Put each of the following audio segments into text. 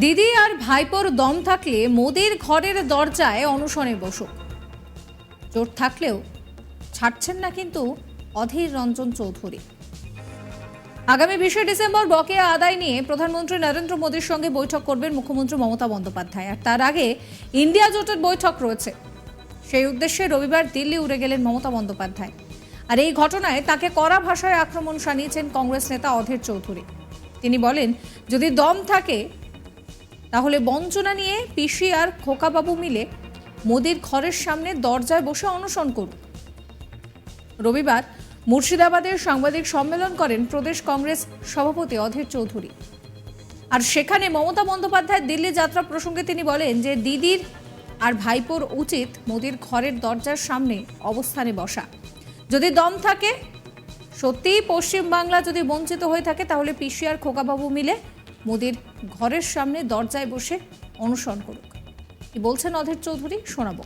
দিদি আর ভাইপোর দম থাকলে মোদির ঘরের দরজায় অনশনে বসুক জোর থাকলেও ছাড়ছেন না কিন্তু অধীর রঞ্জন চৌধুরী। আগামী বিশে ডিসেম্বর বকেয়া আদায় নিয়ে প্রধানমন্ত্রী নরেন্দ্র মোদীর সঙ্গে বৈঠক করবেন মুখ্যমন্ত্রী মমতা বন্দ্যোপাধ্যায়। আর তার আগে ইন্ডিয়া জোটের বৈঠক রয়েছে। সেই উদ্দেশ্যে রবিবার দিল্লি উড়ে গেলেন মমতা বন্দ্যোপাধ্যায়। আর এই ঘটনায় তাকে কড়া ভাষায় আক্রমণ শানিয়েছেন কংগ্রেস নেতা অধীর চৌধুরী। তিনি বলেন, যদি দম থাকে তাহলে বঞ্চনা নিয়ে পিসি আর খোকাবাবু মিলে মোদির ঘরের সামনে দরজায় বসে অনশন করুন। রবিবার মুর্শিদাবাদের সাংবাদিক সম্মেলন করেন প্রদেশ কংগ্রেস সভাপতি অধীর চৌধুরী। আর সেখানে মমতা বন্দ্যোপাধ্যায় দিল্লি যাত্রা প্রসঙ্গে তিনি বলেন যে, দিদির আর ভাইপোর উচিত মোদির ঘরের দরজার সামনে অবস্থানে বসা। যদি দম থাকে, সত্যিই পশ্চিমবাংলা যদি বঞ্চিত হয়ে থাকে, তাহলে পিসি আর খোকাবাবু মিলে মোদির ঘরের সামনে দরজায় বসে অনুসরণ করুক। কি বলছেন অধীর চৌধুরী? শোনাবো।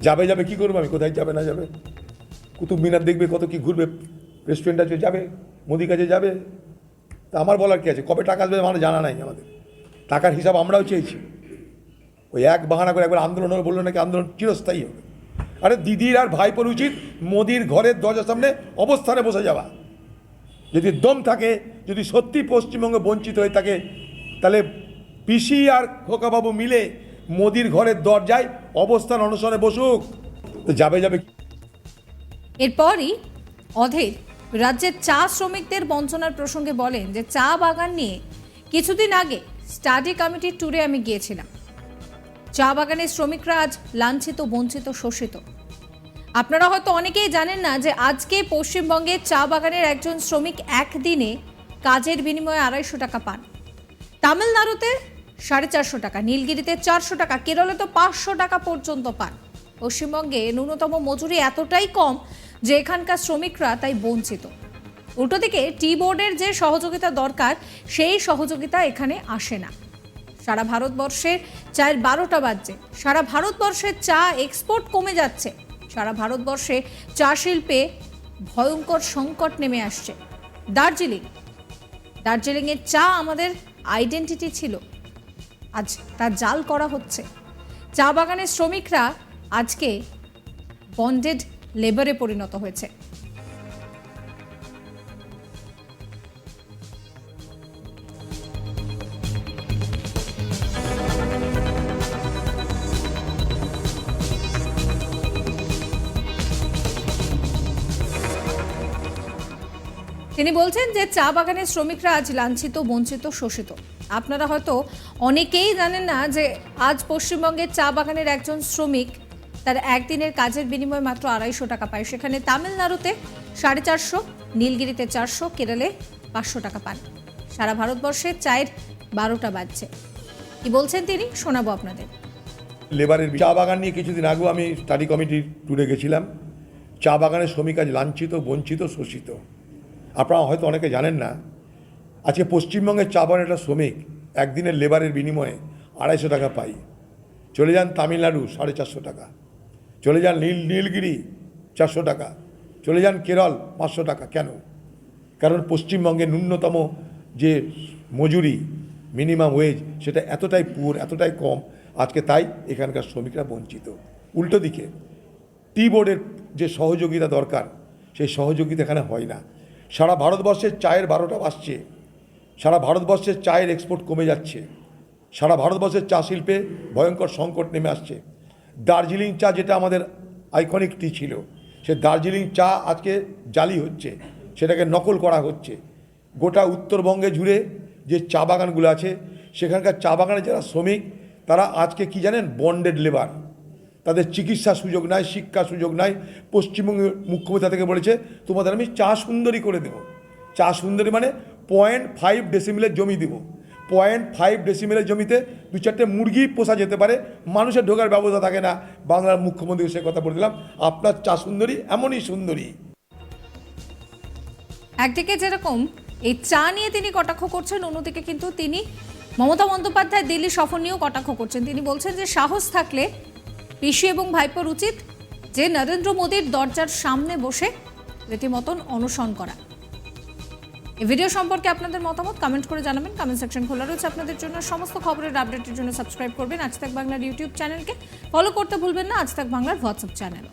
যাবে যাবে, কি করবে আমি? কোথায় যাবে, না যাবে? কুতুব মিনার দেখবে কত কি ঘুরবে রেস্টুরেন্ট আছে, যাবে মোদি কাছে যাবে। তা আমার বলার কি আছে? কবে টাকা আসবে আমার জানা নাই আমাদের। টাকার হিসাব আমরাও চেয়েছি। ওই এক বাহানা করে একবার আন্দোলন হলো, বলল নাকি আন্দোলন চিরস্থায়ী হবে। আরে দিদির আর ভাইপোর উচিত মোদির ঘরের দরজার সামনে অবস্থানে বসে যাওয়া। যদি দম থাকে, যদি সত্যি পশ্চিমবঙ্গ বঞ্চিত হয়ে থাকে, তাহলে পিসি আর খোকাবাবু মিলে মোদির ঘরের দরজায় অবস্থান অনুসরণে বসুক। যাবে যাবে। এরপরই অধীর রাজ্যের চা শ্রমিকদের বঞ্চনার প্রসঙ্গে বলেন যে, চা বাগান নিয়ে কিছুদিন আগে স্টাডি কমিটির ট্যুরে আমি গিয়েছিলাম। চা বাগানের শ্রমিকরা আজ লাঞ্ছিত, বঞ্চিত, শোষিত। আপনারা হয়তো অনেকেই জানেন না যে আজকে পশ্চিমবঙ্গের চা বাগানের একজন শ্রমিক একদিনে কাজের বিনিময়ে আড়াইশো টাকা পান। তামিলনাড়ুতে সাড়ে চারশো টাকা, নীলগিরিতে চারশো টাকা, কেরলে তো পাঁচশো টাকা পর্যন্ত পান। পশ্চিমবঙ্গে ন্যূনতম মজুরি এতটাই কম যে এখানকার শ্রমিকরা তাই বঞ্চিত। উল্টো দিকে টি বোর্ডের যে সহযোগিতা দরকার, সেই সহযোগিতা এখানে আসে না। সারা ভারতবর্ষের চায়ের বারোটা বাজছে। সারা ভারতবর্ষের চা এক্সপোর্ট কমে যাচ্ছে। সারা ভারতবর্ষে চা শিল্পে ভয়ঙ্কর সংকট নেমে আসছে। দার্জিলিং। দার্জিলিংয়ের চা আমাদের আইডেন্টিটি ছিল। আজ তা জাল করা হচ্ছে। চা বাগানের শ্রমিকরা আজকে বন্ডেড লেবারে পরিণত হয়েছে। তিনি বলছেন যে চা বাগানের শ্রমিকরা আজ লাঞ্ছিত, বঞ্চিত, শোষিত। আপনারা হয়তো অনেকেই জানেন না যে আজ পশ্চিমবঙ্গের চা বাগানের একজন শ্রমিক তার একদিনের কাজের বিনিময়ে মাত্র আড়াইশো টাকা পায়। সেখানে তামিলনাড়ুতে সাড়ে চারশো, নীলগিরিতে চারশো, কেরলে পাঁচশো টাকা পান। সারা ভারতবর্ষে চায়ের বারোটা বাজছে। কি বলছেন তিনি? শোনাবো আপনাদের। লেবারের চা বাগান নিয়ে কিছুদিন আগেও আমি স্টাডি কমিটির ট্যুরে গেছিলাম। চা বাগানের শ্রমিক আজ লাঞ্ছিত, বঞ্চিত, শোষিত। আপনারা হয়তো অনেকে জানেন না, আজকে পশ্চিমবঙ্গের চা একটা শ্রমিক একদিনের লেবারের বিনিময়ে আড়াইশো টাকা পাই। চলে যান তামিলনাড়ু সাড়ে চারশো টাকা। চলে যান নীল, নীলগিরি চারশো টাকা। চলে যান কেরল পাঁচশো টাকা। কেন? কারণ পশ্চিমবঙ্গে ন্যূনতম যে মজুরি, মিনিমাম ওয়েজ, সেটা এতটাই পুর, এতটাই কম। আজকে তাই এখানকার শ্রমিকরা বঞ্চিত। উল্টো দিকে, টি বোর্ডের যে সহযোগিতা দরকার, সেই সহযোগিতা এখানে হয় না। সারা ভারতবর্ষের চায়ের বারোটা বাসছে সারা ভারতবর্ষের চায়ের এক্সপোর্ট কমে যাচ্ছে। সারা ভারতবর্ষের চা শিল্পে ভয়ঙ্কর সংকট নেমে আসছে। দার্জিলিং চা যেটা আমাদের আইকনিক টি ছিল, সে দার্জিলিং চা আজকে জালি হচ্ছে, সেটাকে নকল করা হচ্ছে। গোটা উত্তরবঙ্গে জুড়ে যে চা বাগানগুলো আছে, সেখানকার চা বাগানের যারা শ্রমিক, তারা আজকে কি জানেন বন্ডেড লেবার তাদের চিকিৎসা সুযোগ নাই, শিক্ষা সুযোগ নাই। পশ্চিমবঙ্গের মুখ্যমন্ত্রী থেকে বলেছে, তোমাদের আমি চা সুন্দরী করে দেবো। চা সুন্দরী মানে পয়েন্ট ফাইভ ডেসিমিলের জমি দেবো। পয়েন্ট ফাইভ ডেসিমিলের জমিতে দু চারটে মুরগি পোষা যেতে পারে, মানুষের ঢোকার ব্যবস্থা থাকে না। বাংলার মুখ্যমন্ত্রী সে কথা বলে দিলাম, আপনার চা সুন্দরী এমনই সুন্দরী। একদিকে যেরকম এই চা নিয়ে তিনি কটাক্ষ করছেন, অন্যদিকে কিন্তু তিনি মমতা বন্দ্যোপাধ্যায় দিল্লি সফর নিয়েও কটাক্ষ করছেন। তিনি বলছেন যে সাহস থাকলে পিসি এবং ভাইপোর উচিত যে নরেন্দ্র মোদীর দরজার সামনে বসে রীতিমতন অনুসরণ করা। এই ভিডিও সম্পর্কে আপনাদের মতামত কমেন্ট করে জানাবেন। কমেন্ট সেকশন খোলা রয়েছে আপনাদের জন্য। সমস্ত খবরের আপডেটের জন্য সাবস্ক্রাইব করবেন। আজ তাক বাংলার ইউটিউব চ্যানেলকে ফলো করতে ভুলবেন না। আজ তাক বাংলার হোয়াটসঅ্যাপ চ্যানেলও